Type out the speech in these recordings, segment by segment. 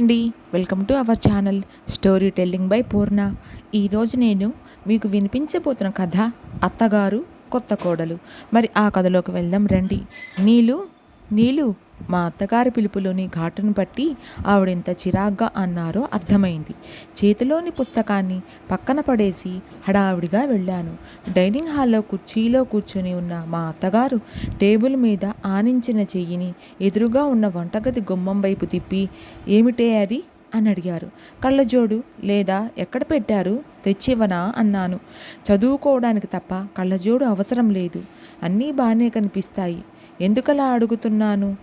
అండి. Welcome to our channel story telling by Purna. ఈరోజు నేను మీకు వినిపించబోతున్న కథ అత్తగారు కొత్త కోడలు. మరి ఆ కథలోకి వెళ్దాం రండి. నీలు నీలు మా అత్తగారి పిలుపులోని ఘాటును బట్టి ఆవిడెంత చిరాగ్గా అన్నారో అర్థమైంది. చేతిలోని పుస్తకాన్ని పక్కన పడేసి హడావిడిగా వెళ్ళాను. డైనింగ్ హాల్లో కుర్చీలో కూర్చొని ఉన్న మా అత్తగారు టేబుల్ మీద ఆనించిన చెయ్యిని ఎదురుగా ఉన్న వంటగది గుమ్మం వైపు తిప్పి ఏమిటే అది? అని అడిగారు. కళ్ళజోడు లేదా ఎక్కడ పెట్టారు? తెచ్చివనా అన్నాను. చదువుకోవడానికి తప్ప కళ్ళజోడు అవసరం లేదు. అన్నీ బాగానే కనిపిస్తాయి. ఎందుకలా అడుగుతున్నాను?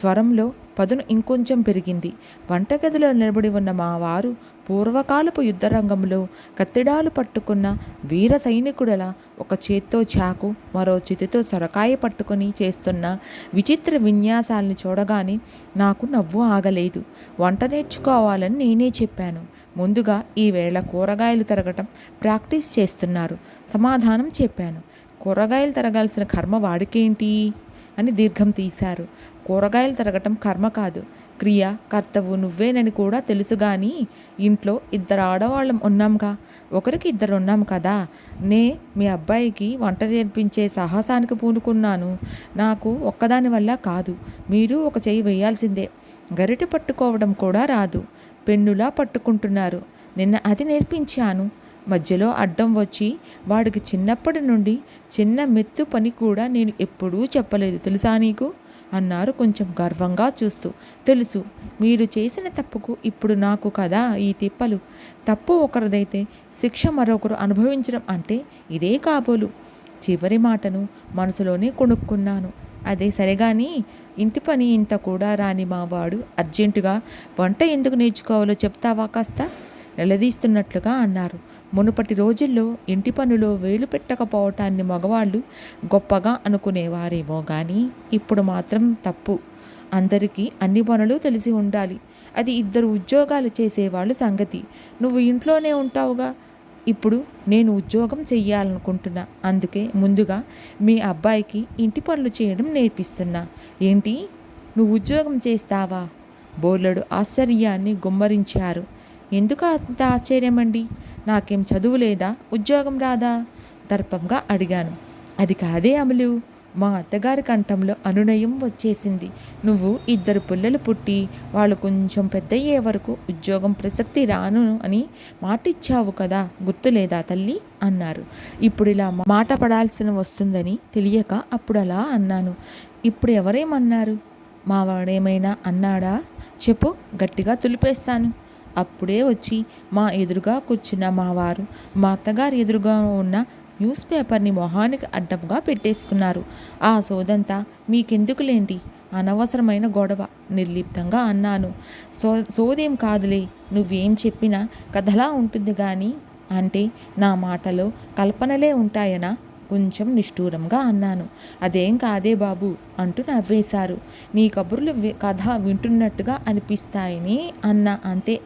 స్వరంలో పదును ఇంకొంచెం పెరిగింది. వంటగదిలో నిలబడి ఉన్న మా వారు పూర్వకాలపు యుద్ధరంగంలో కత్తిడాలు పట్టుకున్న వీర సైనికుడలా ఒక చేత్తో చాకు మరో చేతితో సొరకాయ పట్టుకొని చేస్తున్న విచిత్ర విన్యాసాల్ని చూడగానే నాకు నవ్వు ఆగలేదు. వంట నేర్చుకోవాలని నేనే చెప్పాను. ముందుగా ఈవేళ కూరగాయలు తరగటం ప్రాక్టీస్ చేస్తున్నారు. సమాధానం చెప్పాను. కూరగాయలు తరగాల్సిన కర్మ వాడికేంటి? అని దీర్ఘం తీశారు. కూరగాయలు తరగటం కర్మ కాదు. క్రియ కర్తవు నువ్వేనని కూడా తెలుసు కానీ ఇంట్లో ఇద్దరు ఆడవాళ్ళం ఉన్నాంగా? ఒకరికి ఇద్దరు ఉన్నాం కదా? నే మీ అబ్బాయికి వంట నేర్పించే సాహసానికి పూనుకున్నాను. నాకు ఒక్కదాని వల్ల కాదు. మీరు ఒక చేయి వేయాల్సిందే. గరిటె పట్టుకోవడం కూడా రాదు. పెన్నులా పట్టుకుంటున్నారు. నిన్న అది నేర్పించాను. మధ్యలో అడ్డం వచ్చి వాడికి చిన్నప్పటి నుండి చిన్న మెత్తు పని కూడా నేను ఎప్పుడూ చెప్పలేదు. తెలుసా నీకు? అన్నారు కొంచెం గర్వంగా చూస్తూ. తెలుసు. మీరు చేసిన తప్పుకు ఇప్పుడు నాకు కదా ఈ తిప్పలు. తప్పు ఒకరిదైతే శిక్ష మరొకరు అనుభవించడం అంటే ఇదే కాబోలు. చివరి మాటను మనసులోనే కొనుక్కున్నాను. అదే సరేగాని ఇంటి పని ఇంత కూడా రాని మావాడు అర్జెంటుగా వంట ఎందుకు నేర్చుకోవాలో చెప్తావా కాస్త? నిలదీస్తున్నట్లుగా అన్నారు. మునుపటి రోజుల్లో ఇంటి పనులో వేలు పెట్టకపోవటాన్ని మగవాళ్ళు గొప్పగా అనుకునేవారేమో కానీ ఇప్పుడు మాత్రం తప్పు. అందరికీ అన్ని పనులు తెలిసి ఉండాలి. అది ఇద్దరు ఉద్యోగాలు చేసేవాళ్ళు సంగతి. నువ్వు ఇంట్లోనే ఉంటావుగా. ఇప్పుడు నేను ఉద్యోగం చెయ్యాలనుకుంటున్నా. అందుకే ముందుగా మీ అబ్బాయికి ఇంటి పనులు చేయడం నేర్పిస్తున్నా. ఏంటి? నువ్వు ఉద్యోగం చేస్తావా? బోర్లడు ఆశ్చర్యాన్ని గుమ్మరించారు. ఎందుకు అంత ఆశ్చర్యమండి నాకేం చదువు లేదా? ఉద్యోగం రాదా? దర్పంగా అడిగాను. అది కాదే అమలు. మా అత్తగారి కంఠంలో అనునయం వచ్చేసింది. నువ్వు ఇద్దరు పిల్లలు పుట్టి వాళ్ళు కొంచెం పెద్దయ్యే వరకు ఉద్యోగం ప్రసక్తి రాను అని మాటిచ్చావు కదా గుర్తులేదా తల్లి? అన్నారు. ఇప్పుడు ఇలా మాట పడాల్సిన వస్తుందని తెలియక అప్పుడు అలా అన్నాను. ఇప్పుడు ఎవరేమన్నారు? మా వాడేమైనా అన్నాడా? చెప్పు గట్టిగా తులిపేస్తాను. అప్పుడే వచ్చి మా ఎదురుగా కూర్చున్న మా వారు మా అత్తగారి ఎదురుగా ఉన్న న్యూస్ పేపర్ని మొహానికి అడ్డంగా పెట్టేసుకున్నారు. ఆ సోదంతా మీకెందుకులేంటి? అనవసరమైన గొడవ నిర్లిప్తంగా అన్నాను. సో సోదేం కాదులే నువ్వేం చెప్పినా కథలా ఉంటుంది కానీ అంటే నా మాటలో కల్పనలే ఉంటాయనా? కొంచెం నిష్ఠూరంగా అన్నాను. అదేం కాదే బాబు అంటూ నవ్వేశారు. నీ కబుర్లు కథ వింటున్నట్టుగా అనిపిస్తాయని అన్న అంతే.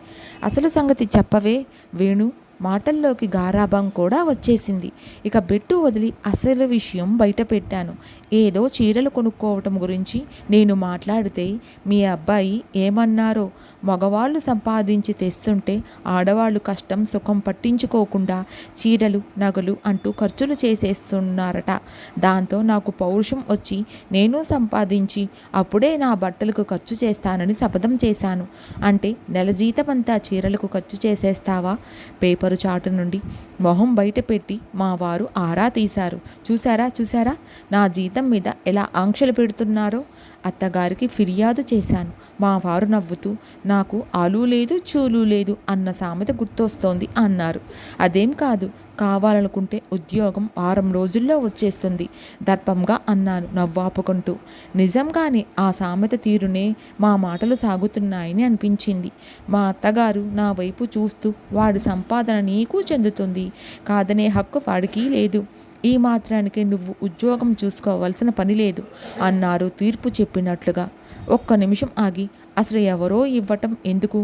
అసలు సంగతి చెప్పవే వేణు మాటల్లోకి గారాభం కూడా వచ్చేసింది. ఇక బెట్టు వదిలి అసలు విషయం బయట పెట్టాను. ఏదో చీరలు కొనుక్కోవటం గురించి నేను మాట్లాడితే మీ అబ్బాయి ఏమన్నారో? మగవాళ్ళు సంపాదించి తెస్తుంటే ఆడవాళ్ళు కష్టం సుఖం పట్టించుకోకుండా చీరలు నగలు అంటూ ఖర్చులు చేసేస్తున్నారట. దాంతో నాకు పౌరుషం వచ్చి నేను సంపాదించి అప్పుడే నా బట్టలకు ఖర్చు చేస్తానని శపథం చేశాను. అంటే నెల జీతమంతా చీరలకు ఖర్చు చేసేస్తావా? పేపర్ కొబ్బరి చాటు నుండి మొహం బయట పెట్టి మా వారు ఆరా తీశారు. చూశారా చూశారా? నా జీతం మీద ఎలా ఆంక్షలు పెడుతున్నారో? అత్తగారికి ఫిర్యాదు చేశాను. మా వారు నవ్వుతూ నాకు ఆలు లేదు చూలు లేదు అన్న సామెత గుర్తొస్తోంది అన్నారు. అదేం కాదు కావాలనుకుంటే ఉద్యోగం వారం రోజుల్లో వచ్చేస్తుంది దర్పంగా అన్నాను నవ్వాపుకుంటూ. నిజంగానే ఆ సామెత తీరునే మా మాటలు సాగుతున్నాయని అనిపించింది. మా అత్తగారు నా వైపు చూస్తూ వాడి సంపాదన నీకు చెందుతుంది కాదనే హక్కు వాడికి లేదు. ఈ మాత్రానికి నువ్వు ఉద్యోగం చూసుకోవాల్సిన పని లేదు అన్నారు తీర్పు చెప్పినట్లుగా. ఒక్క నిమిషం ఆగి అసలు ఎవరో ఇవ్వటం ఎందుకు?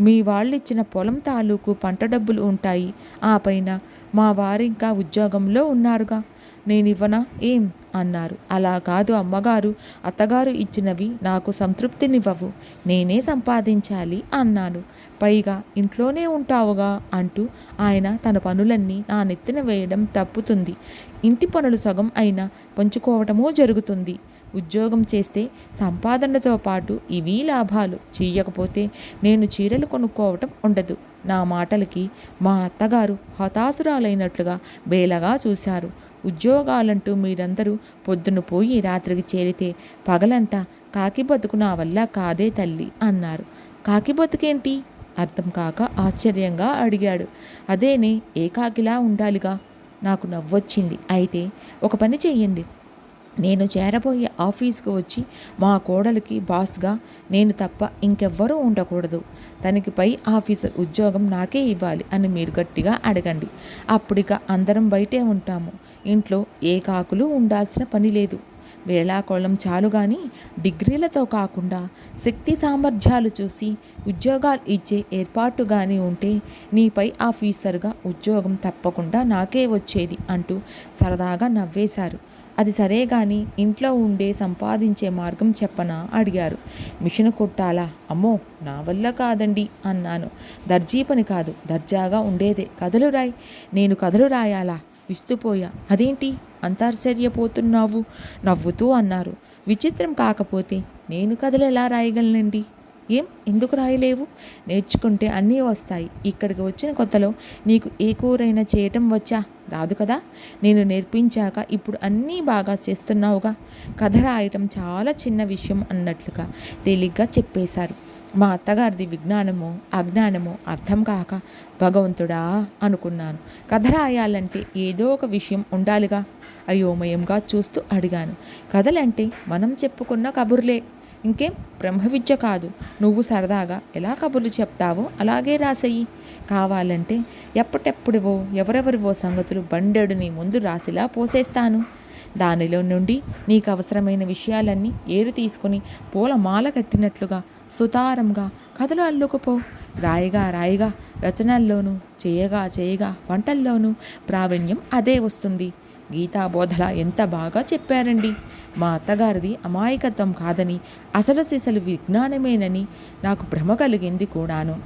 మీ వాళ్ళిచ్చిన పొలం తాలూకు పంట డబ్బులు ఉంటాయి. ఆ పైన మా వారింకా ఉద్యోగంలో ఉన్నారుగా. నేనివ్వనా? ఏం? అన్నారు. అలా కాదు అమ్మగారు. అత్తగారు ఇచ్చినవి నాకు సంతృప్తినివ్వవు. నేనే సంపాదించాలి అన్నాను పైగా ఇంట్లోనే ఉంటావుగా అంటూ ఆయన తన పనులన్నీ నా నెత్తిన వేయడం తప్పుతుంది. ఇంటి పనులు సగం అయినా పంచుకోవటమూ జరుగుతుంది. ఉద్యోగం చేస్తే సంపాదనతో పాటు ఇవి లాభాలు. చేయకపోతే నేను చీరలు కొనుక్కోవటం ఉండదు. నా మాటలకి మా అత్తగారు హతాసురాలైనట్లుగా బేలగా చూశారు. ఉద్యోగాలంటూ మీరందరూ పొద్దున పోయి రాత్రికి చేరితే పగలంతా కాకి బతుకు నా వల్ల కాదే తల్లి అన్నారు. కాకి బతుకేంటి? అర్థం కాక ఆశ్చర్యంగా అడిగాడు. అదేనే ఏకాకిలా ఉండాలిగా. నాకు నవ్వొచ్చింది. అయితే ఒక పని చెయ్యండి. నేను చేరబోయే ఆఫీస్కి వచ్చి మా కోడలికి బాస్గా నేను తప్ప ఇంకెవ్వరూ ఉండకూడదు. తనకి పై ఆఫీసర్ ఉద్యోగం నాకే ఇవ్వాలి అని మీరు గట్టిగా అడగండి. అప్పుడిక అందరం బయటే ఉంటాము. ఇంట్లో ఏ కాకులు ఉండాల్సిన పని లేదు. వేళాకోళం చాలు కానీ డిగ్రీలతో కాకుండా శక్తి సామర్థ్యాలు చూసి ఉద్యోగాలు ఇచ్చే ఏర్పాటు కానీ ఉంటే నీపై ఆఫీసర్గా ఉద్యోగం తప్పకుండా నాకే వచ్చేది అంటూ సరదాగా నవ్వేశారు. అది సరే కానీ ఇంట్లో ఉండే సంపాదించే మార్గం చెప్పనా? అడిగారు. మిషన్ కొట్టాలా? అమ్మో నా వల్ల కాదండి అన్నాను. దర్జీ పని కాదు దర్జాగా ఉండేదే. కథలు రాయ్. నేను కథలు రాయాలా? విస్తుపోయా అదేంటి? అంతాశ్చర్యపోతున్నావు నవ్వుతూ అన్నారు. విచిత్రం కాకపోతే నేను కథలు ఎలా రాయగలనండి? ఏం? ఎందుకు రాయలేవు? నేర్చుకుంటే అన్నీ వస్తాయి. ఇక్కడికి వచ్చిన కొత్తలో నీకు ఏ కూరైనా చేయటం వచ్చా? రాదు కదా? నేను నేర్పించాక ఇప్పుడు అన్నీ బాగా చేస్తున్నావుగా. కథ రాయటం చాలా చిన్న విషయం అన్నట్లుగా తేలిగ్గా చెప్పేశారు. మా అత్తగారిది విజ్ఞానమో అజ్ఞానమో అర్థం కాక భగవంతుడా అనుకున్నాను. కథ రాయాలంటే ఏదో ఒక విషయం ఉండాలిగా. అయోమయంగా చూస్తూ అడిగాను. కథలంటే మనం చెప్పుకున్న కబుర్లే. ఇంకేం? బ్రహ్మ విద్య కాదు. నువ్వు సరదాగా ఎలా కబుర్లు చెప్తావో అలాగే రాసేయి. కావాలంటే ఎప్పటెప్పుడివో ఎవరెవరివో సంగతులు బండెడు నీ ముందు రాసిలా పోసేస్తాను. దానిలో నుండి నీకు అవసరమైన విషయాలన్నీ ఏరు తీసుకుని పూల మాల కట్టినట్లుగా సుతారంగా కథలు అల్లుకుపో. రాయిగా రాయిగా రచనల్లోనూ చేయగా చేయగా వంటల్లోనూ ప్రావీణ్యం అదే వస్తుంది. గీతా బోధల ఎంత బాగా చెప్పారండి. మా అత్తగారిది అమాయకత్వం కాదని అసలు సిసలు విజ్ఞానమేనని నాకు భ్రమ కలిగింది కూడాను.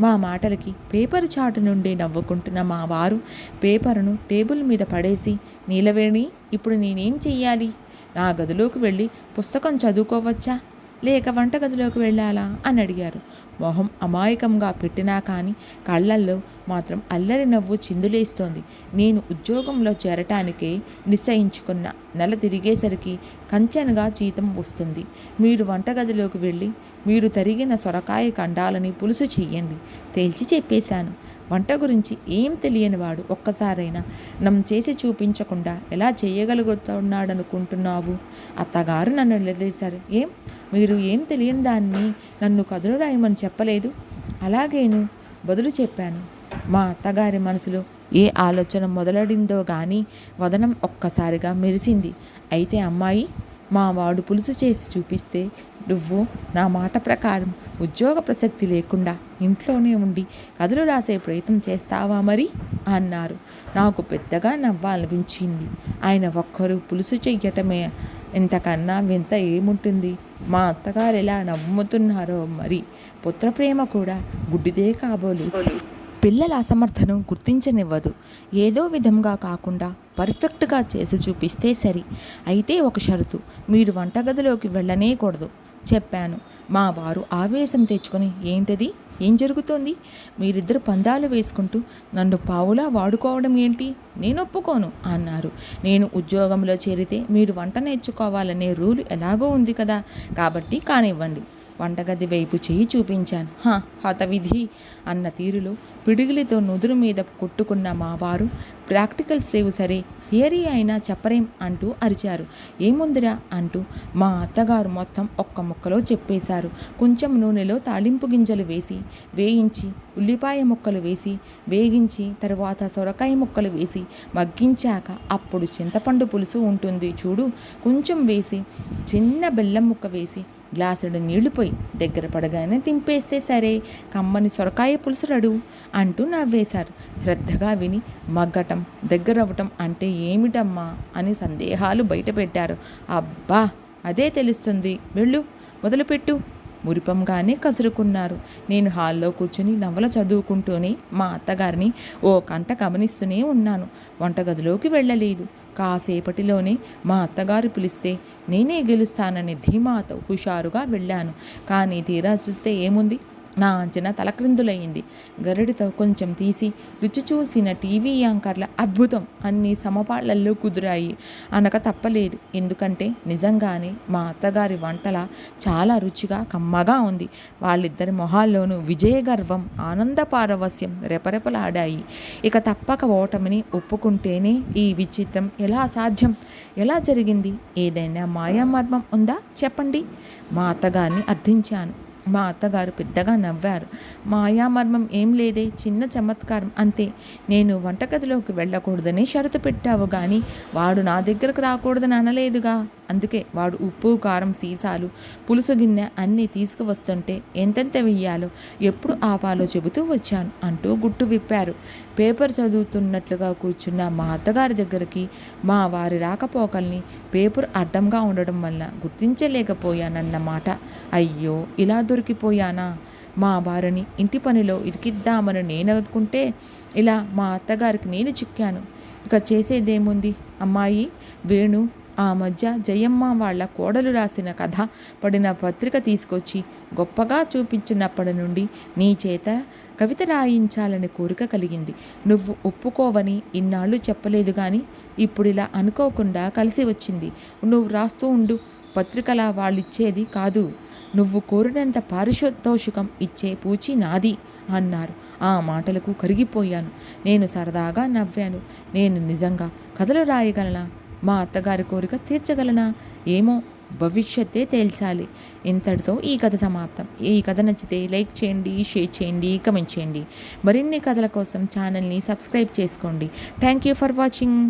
మా మాటలకి పేపర్ చాటు నుండి నవ్వుకుంటున్న మా వారు పేపర్ను టేబుల్ మీద పడేసి నీలవేణి ఇప్పుడు నేనేం చెయ్యాలి? నా గదిలోకి వెళ్ళి పుస్తకం చదువుకోవచ్చా? లేక వంటగదిలోకి వెళ్ళాలా? అని అడిగారు. మొహం అమాయకంగా పెట్టినా కానీ కళ్ళల్లో మాత్రం అల్లరి నవ్వు చిందులేస్తోంది. నేను ఉద్యోగంలో చేరటానికే నిశ్చయించుకున్న నెల తిరిగేసరికి కంచెనగా జీతం వస్తుంది. మీరు వంటగదిలోకి వెళ్ళి మీరు తరిగిన సొరకాయ కండాలని పులుసు చెయ్యండి. తేల్చి చెప్పేశాను. వంట గురించి ఏం తెలియనివాడు ఒక్కసారైనా నమ్ చేసి చూపించకుండా ఎలా చేయగలుగుతున్నాడనుకుంటున్నావు? అత్తగారు నన్ను నిలదీశారు. ఏం? మీరు ఏం తెలియని దాన్ని నన్ను కదులు రాయమని చెప్పలేదు? అలాగేను బదులు చెప్పాను. మా అత్తగారి మనసులో ఏ ఆలోచన మొదలడిందో కానీ వదనం ఒక్కసారిగా మెరిసింది. అయితే అమ్మాయి మా వాడు పులుసు చేసి చూపిస్తే నువ్వు నా మాట ప్రకారం ఉద్యోగ ప్రసక్తి లేకుండా ఇంట్లోనే ఉండి కథలు రాసే ప్రయత్నం చేస్తావా మరి? అన్నారు. నాకు పెద్దగా నవ్వాలనిపించింది. ఆయన ఒక్కరు పులుసు చెయ్యటమే ఇంతకన్నా వింత ఏముంటుంది? మా అత్తగారు ఎలా నవ్వుతున్నారో మరి? పుత్రప్రేమ కూడా గుడ్డిదే కాబోలు. పిల్లల అసమర్థను గుర్తించనివ్వదు. ఏదో విధంగా కాకుండా పర్ఫెక్ట్గా చేసి చూపిస్తే సరి. అయితే ఒక షరతు. మీరు వంటగదిలోకి వెళ్ళనేకూడదు చెప్పాను. మా వారు ఆవేశం తెచ్చుకొని ఏంటది? ఏం జరుగుతోంది? మీరిద్దరు పందాలు వేసుకుంటూ నన్ను పావులా వాడుకోవడం ఏంటి? నేను ఒప్పుకోను అన్నారు. నేను ఉద్యోగంలో చేరితే మీరు వంట నేర్చుకోవాలనే రూల్ ఎలాగో ఉంది కదా? కాబట్టి కానివ్వండి. వంటగది వైపు చేయి చూపించాను. హా హతవిధి! అన్న తీరులో పిడుగులతో నుదురు మీద కొట్టుకున్న మావారు ప్రాక్టికల్స్ లేవు సరే థియరీ అయినా చెప్పరేం అంటూ అరిచారు. ఏముందిరా అంటూ మా అత్తగారు మొత్తం ఒక్క ముక్కలో చెప్పేశారు. కొంచెం నూనెలో తాళింపు గింజలు వేసి వేయించి ఉల్లిపాయ ముక్కలు వేసి వేగించి తర్వాత సొరకాయ ముక్కలు వేసి మగ్గించాక అప్పుడు చింతపండు పులుసు ఉంటుంది చూడు. కొంచెం వేసి చిన్న బెల్లం ముక్క వేసి గ్లాసుడు నీళ్ళు పోయి దగ్గర పడగానే తింపేస్తే సరే కమ్మని సొరకాయ పులుసురడు అంటూ నవ్వేశారు. శ్రద్ధగా విని మగ్గటం దగ్గరవ్వటం అంటే ఏమిటమ్మా అని సందేహాలు బయటపెట్టారు. అబ్బా అదే తెలుస్తుంది. వెళ్ళు మొదలుపెట్టు. మురిపంగానే కసురుకున్నారు. నేను హాల్లో కూర్చుని నవల చదువుకుంటూనే మా అత్తగారిని ఓ కంట గమనిస్తూనే ఉన్నాను. వంటగదిలోకి వెళ్ళలేదు. కాసేపటిలోనే మా అత్తగారు పిలిస్తే నేనే గెలుస్తానని ధీమాతో హుషారుగా వెళ్ళాను. కానీ తీరా చూస్తే ఏముంది? నా అంచనా తలక్రిందులయ్యింది. గరిడితో కొంచెం తీసి రుచి చూసిన టీవీ యాంకర్ల అద్భుతం అన్ని సమపాళ్ళల్లో కుదిరాయి. అనక తప్పలేదు. ఎందుకంటే నిజంగానే మా అత్తగారి వంటల చాలా రుచిగా కమ్మగా ఉంది. వాళ్ళిద్దరి మొహాల్లోనూ విజయ గర్వం ఆనంద పారవస్యం రెపరెపలాడాయి. ఇక తప్పక ఓటమిని ఒప్పుకుంటేనే ఈ విచిత్రం ఎలా సాధ్యం? ఎలా జరిగింది? ఏదైనా మాయామర్మం ఉందా? చెప్పండి. మా అత్తగారిని అర్థించాను. మా అత్తగారు పెద్దగా నవ్వారు. మాయామర్మం ఏం లేదే చిన్న చమత్కారం అంతే. నేను వంటగదిలోకి వెళ్ళకూడదని షరతు పెట్టావు కానీ వాడు నా దగ్గరకు రాకూడదని అనలేదుగా. అందుకే వాడు ఉప్పు కారం సీసాలు పులుసు గిన్నె అన్నీ తీసుకువస్తుంటే ఎంతెంత వెయ్యాలో ఎప్పుడు ఆపాలో చెబుతూ వచ్చాను అంటూ గుట్టు విప్పారు. పేపర్ చదువుతున్నట్లుగా కూర్చున్న మా అత్తగారి దగ్గరికి మా వారి రాకపోకల్ని పేపర్ అడ్డంగా ఉండడం వల్ల గుర్తించలేకపోయానన్నమాట అయ్యో ఇలా దొరికిపోయానా? మా వారిని ఇంటి పనిలో ఇరికిద్దామని నేను అనుకుంటే ఇలా మా అత్తగారికి నేను చిక్కాను. ఇక చేసేదేముంది? అమ్మాయి వేణు ఆ మధ్య జయమ్మ వాళ్ళ కోడలు రాసిన కథ పడిన పత్రిక తీసుకొచ్చి గొప్పగా చూపించినప్పటి నుండి నీ చేత కవిత రాయించాలని కోరిక కలిగింది. నువ్వు ఒప్పుకోవని ఇన్నాళ్ళు చెప్పలేదు కానీ ఇప్పుడు ఇలా అనుకోకుండా కలిసి వచ్చింది. నువ్వు రాస్తూ ఉండు. పత్రికల వాళ్ళిచ్చేది కాదు. నువ్వు కోరినంత పారితోషికం ఇచ్చే పూచి నాది అన్నారు. ఆ మాటలకు కరిగిపోయాను. నేను సరదాగా నవ్వాను. నేను నిజంగా కథలు రాయగలనా? మా అత్తగారి కోరిక తీర్చగలనా? ఏమో భవిష్యత్తే తేల్చాలి. ఇంతటితో ఈ కథ సమాప్తం. ఈ కథ నచ్చితే లైక్ చేయండి షేర్ చేయండి కమెంట్ చేయండి. మరిన్ని కథల కోసం ఛానల్ని సబ్స్క్రైబ్ చేసుకోండి. Thank you for watching.